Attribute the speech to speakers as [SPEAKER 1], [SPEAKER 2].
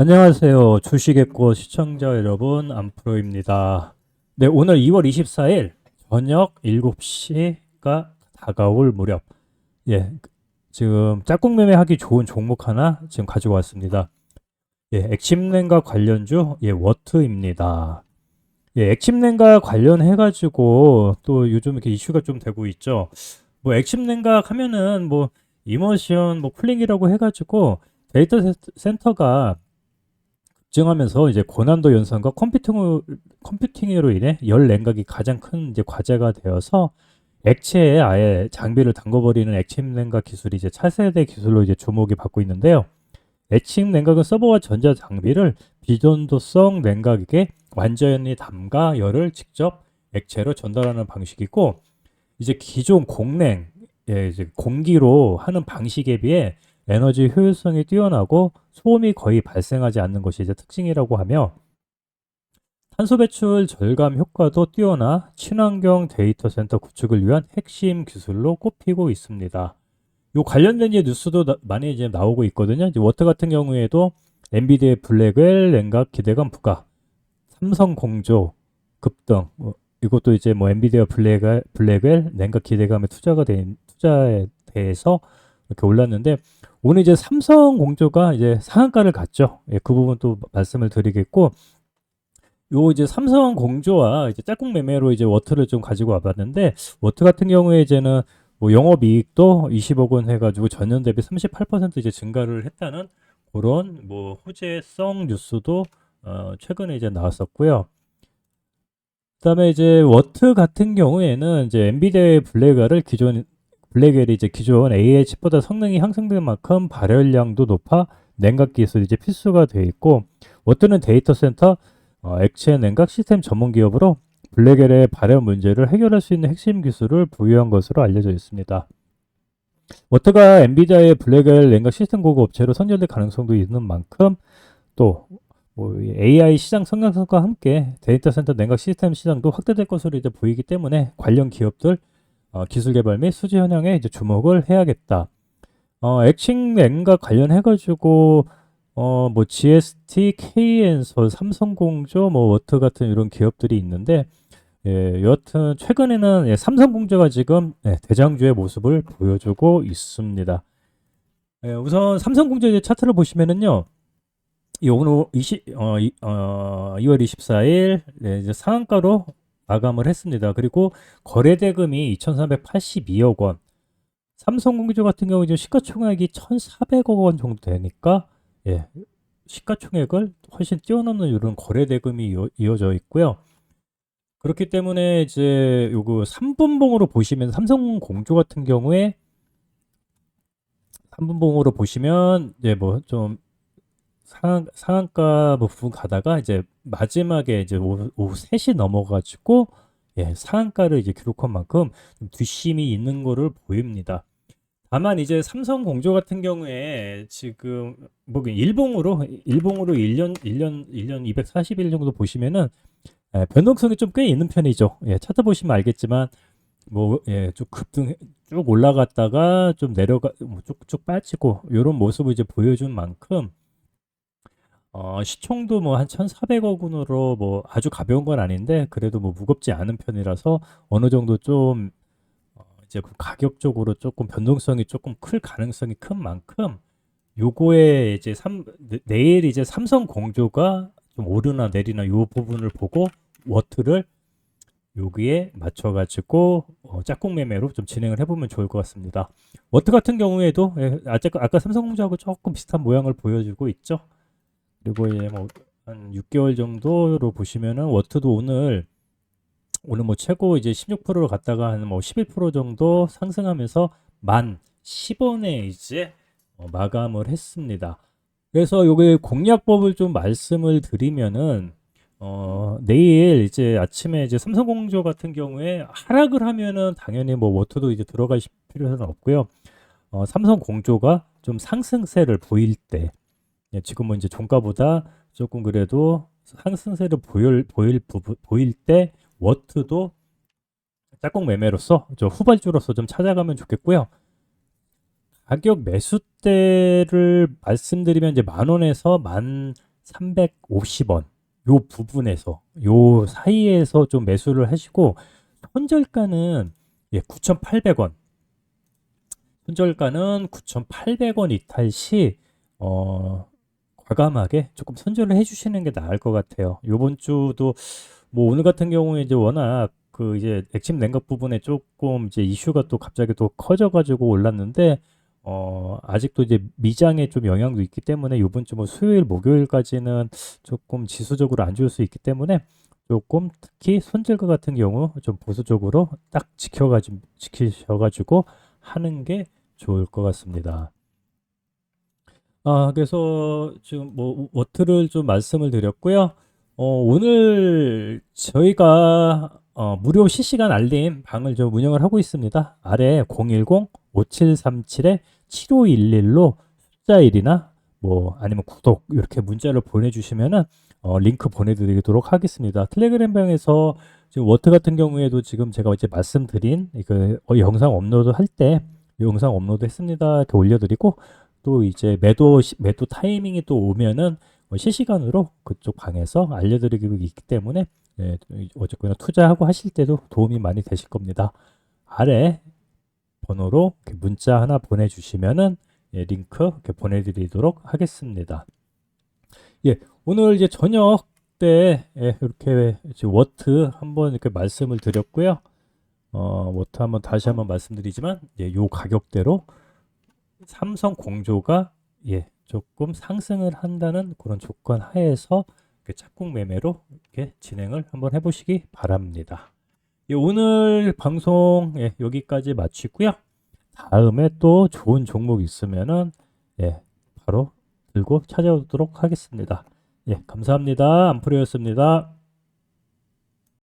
[SPEAKER 1] 안녕하세요. 주식의꽃 시청자 여러분, 안프로입니다. 네, 오늘 2월 24일 저녁 7시가 다가올 무렵, 예, 지금 짝꿍 매매하기 좋은 종목 하나 지금 가지고 왔습니다. 예, 액침냉과 관련주, 예, 워트입니다. 예, 액침냉과 관련해가지고 또 요즘 이렇게 이슈가 좀 되고 있죠. 뭐 액침냉각 하면은 뭐 이머션, 뭐 쿨링이라고 해가지고 데이터 센- 센터가 급증하면서 이제 고난도 연산과 컴퓨팅 컴퓨팅으로 인해 열 냉각이 가장 큰 이제 과제가 되어서 액체에 아예 장비를 담궈버리는 액침 냉각 기술이 이제 차세대 기술로 이제 주목이 받고 있는데요. 액침 냉각은 서버와 전자 장비를 비전도성 냉각에 완전히 담가 열을 직접 액체로 전달하는 방식이고 이제 기존 공냉 예, 이제 공기로 하는 방식에 비해 에너지 효율성이 뛰어나고 소음이 거의 발생하지 않는 것이 이제 특징이라고 하며 탄소 배출 절감 효과도 뛰어나 친환경 데이터 센터 구축을 위한 핵심 기술로 꼽히고 있습니다. 요 관련된 이제 뉴스도 나- 많이 이제 나오고 있거든요. 이제 워터 같은 경우에도 엔비디아의 블랙웰 냉각 기대감 부과, 삼성 공조 급등, 뭐 이것도 이제 뭐 엔비디아 블랙웰, 블랙웰 냉각 기대감에 투자가 된 투자에 대해서 이렇게 올랐는데 오늘 이제 삼성 공조가 이제 상한가를 갔죠. 예, 그 부분 또 말씀을 드리겠고, 요 이제 삼성 공조와 이제 짝꿍 매매로 이제 워트를 좀 가지고 와봤는데, 워트 같은 경우에 이제는 뭐 영업이익도 20억 원 해가지고 전년 대비 38% 이제 증가를 했다는 그런 뭐 호재성 뉴스도 어, 최근에 이제 나왔었고요. 그다음에 이제 워트 같은 경우에는 이제 엔비디아의 블랙을 기존 블랙웰이 이제 기존 AI 칩보다 성능이 향상된 만큼 발열량도 높아 냉각 기술이 이제 필수가 되어 있고 워트는 데이터 센터 어, 액체 냉각 시스템 전문 기업으로 블랙웰의 발열 문제를 해결할 수 있는 핵심 기술을 부여한 것으로 알려져 있습니다. 워트가 엔비디아의 블랙웰 냉각 시스템 고급 업체로 선별될 가능성도 있는 만큼 또뭐 AI 시장 성장성과 함께 데이터 센터 냉각 시스템 시장도 확대될 것으로 이제 보이기 때문에 관련 기업들 어, 기술 개발 및 수지 현황에 이제 주목을 해야겠다. 어, 냉각 관련해가지고 어, 뭐 GST, KN솔, 삼성공조, 뭐 워트 같은 이런 기업들이 있는데 예, 여하튼 최근에는 예, 삼성공조가 지금 예, 대장주의 모습을 보여주고 있습니다. 예, 우선 삼성공조 이제 차트를 보시면은요. 이 오늘 20, 어, 이, 어, 2월 24일 네, 이제 상한가로 마감을 했습니다. 그리고 거래 대금이 2,382억 원. 삼성공조 같은 경우 이제 시가총액이 1,400억 원 정도 되니까 예, 시가총액을 훨씬 뛰어넘는 이런 거래 대금이 이어, 이어 져 있고요. 그렇기 때문에 이제 요거 3분봉으로 보시면 삼성공조 같은 경우에 3분봉으로 보시면 이제 뭐 좀 상한, 상한가 부분 가다가 이제 마지막에 이제 오후, 오후 3시 넘어가지고 예, 상한가를 이제 기록한 만큼 좀 뒷심이 있는 거를 보입니다. 다만 이제 삼성 공조 같은 경우에 지금 뭐 일봉으로 일봉으로 1년 1년 1년 240일 정도 보시면은 예, 변동성이 좀 꽤 있는 편이죠. 예, 차트 보시면 알겠지만 뭐 예, 좀 급등 쭉 올라갔다가 좀 내려가 뭐 쭉쭉 빠지고 이런 모습을 이제 보여준 만큼 어, 시총도 뭐 한 1,400억 원으로 뭐 아주 가벼운 건 아닌데 그래도 뭐 무겁지 않은 편이라서 어느 정도 좀 어, 이제 그 가격적으로 조금 변동성이 조금 클 가능성이 큰 만큼 요거에 이제 삼, 내- 내일 이제 삼성 공조가 좀 오르나 내리나 요 부분을 보고 워트를 여기에 맞춰가지고 어, 짝꿍 매매로 좀 진행을 해보면 좋을 것 같습니다. 워트 같은 경우에도 예, 아까 삼성공조하고 조금 비슷한 모양을 보여주고 있죠. 그리고 이제 뭐한 6개월 정도로 보시면은 워트도 오늘 오늘 뭐 최고 이제 16%를 갔다가 한 뭐 11% 정도 상승하면서 만 10원에 이제 어, 마감을 했습니다. 그래서 요게 공략법을 좀 말씀을 드리면은 어, 내일 이제 아침에 이제 삼성공조 같은 경우에 하락을 하면은 당연히 뭐 워터도 이제 들어갈 필요는 없고요. 어, 삼성공조가 좀 상승세를 보일 때, 예, 지금은 이제 종가보다 조금 그래도 상승세를 보일, 보일, 부분- 보일 때 워트도 짝꿍 매매로서 저 후발주로서 좀 찾아가면 좋겠고요. 가격 매수대를 말씀드리면 이제 만 원에서 만 350원 요 부분에서 요 사이에서 좀 매수를 하시고 손절가는 예, 9,800원. 손절가는 9,800원 이탈 시 어, 과감하게 조금 손절을 해주시는 게 나을 것 같아요. 요번 주도 뭐 오늘 같은 경우에 이제 워낙 그 이제 액침 냉각 부분에 조금 이제 이슈가 또 갑자기 또 커져가지고 올랐는데 어, 아직도 이제 미장에 좀 영향도 있기 때문에 요번 주 뭐 수요일, 목요일까지는 조금 지수적으로 안 좋을 수 있기 때문에 조금 특히 손절가 같은 경우 좀 보수적으로 딱 지켜가지고 지키셔가지고 하는 게 좋을 것 같습니다. 아, 그래서 지금 뭐 워트를 좀 말씀을 드렸고요. 어, 오늘 저희가 어, 무료 실시간 알림 방을 좀 운영을 하고 있습니다. 아래 010-5737-7511로 숫자 1이나 뭐 아니면 구독 이렇게 문자를 보내주시면은 어, 링크 보내드리도록 하겠습니다. 텔레그램 방에서 지금 워트 같은 경우에도 지금 제가 이제 말씀드린 그 어, 영상 업로드 할 때 영상 업로드 했습니다. 이렇게 올려드리고 또 이제 매도 시- 매도 타이밍이 또 오면은 뭐 실시간으로 그쪽 방에서 알려드리고 있기 때문에 예, 어쨌거나 투자하고 하실 때도 도움이 많이 되실 겁니다. 아래 번호로 문자 하나 보내주시면은 예, 링크 이렇게 보내드리도록 하겠습니다. 예, 오늘 이제 저녁 때 예, 이렇게 워트 한번 이렇게 말씀을 드렸고요. 어, 워트 한번 다시 한번 말씀드리지만 예, 요 가격대로 삼성 공조가 예, 조금 상승을 한다는 그런 조건 하에서 착공 매매로 이렇게 진행을 한번 해보시기 바랍니다. 예, 오늘 방송 예, 여기까지 마치고요. 다음에 또 좋은 종목 있으면은 예, 바로 들고 찾아오도록 하겠습니다. 예, 감사합니다. 안프로였습니다.